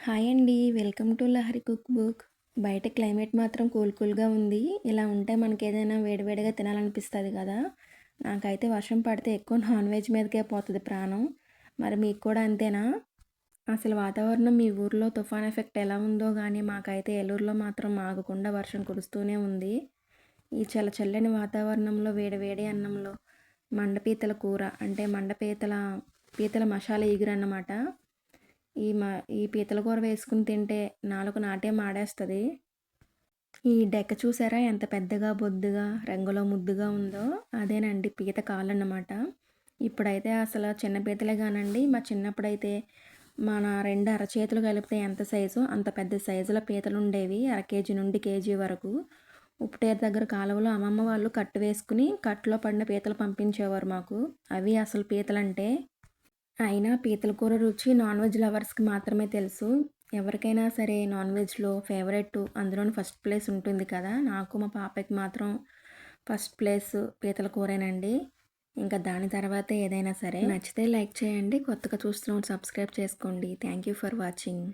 Hi అండి. Welcome to Lahari cook book. బయట climate మాత్రం కూల్ కూల్గా ఉంది. ఇలా ఉంటే మనకి ఏదైనా వేడివేడిగా తినాలనిపిస్తుంది కదా. నాకైతే వర్షం పడితే ఎక్కువ నాన్ వెజ్ మీదకే పోతుంది ప్రాణం. మరి మీకు కూడా అంతేనా? అసలు వాతావరణం మీ ఊర్లో తుఫాన్ ఎఫెక్ట్ ఎలా ఉందో కానీ మాకైతే ఏలూరులో మాత్రం ఆగకుండా వర్షం కురుస్తూనే ఉంది. ఈ చల్ల చల్లని వాతావరణంలో వేడివేడి అన్నంలో మండపీతల కూర అంటే మండపీతల పీతల మసాలా ఎగురు అన్నమాట ఈ మా ఈ పీతల కూర వేసుకుని తింటే నాలుగు నాటే మాడేస్తుంది. ఈ డెక్క చూసారా ఎంత పెద్దగా బొద్దుగా రంగులో ముద్దుగా ఉందో? అదేనండి పీత కాలన్నమాట అన్నమాట ఇప్పుడైతే అసలు చిన్న పీతలే కానండి మా చిన్నప్పుడైతే మన రెండు అరచేతులు కలిపితే ఎంత సైజు? అంత పెద్ద సైజులో పీతలు ఉండేవి అర కేజీ నుండి కేజీ వరకు. ఉప్పుటేరు దగ్గర కాలువలో అమ్మమ్మ వాళ్ళు కట్టు వేసుకుని కట్టులో పడిన పీతలు పంపించేవారు మాకు. అవి అసలు పీతలంటే అయినా పీతల కూర రుచి నాన్ వెజ్ లవర్స్కి మాత్రమే తెలుసు. ఎవరికైనా సరే నాన్ వెజ్లో ఫేవరెట్ అందులోని ఫస్ట్ ప్లేస్ ఉంటుంది కదా. నాకు మా పాపకి మాత్రం ఫస్ట్ ప్లేస్ పీతల కూరేనండి. ఇంకా దాని తర్వాత ఏదైనా సరే నచ్చితే లైక్ చేయండి. కొత్తగా చూస్తున్నాం సబ్స్క్రైబ్ చేసుకోండి. Thank you for watching.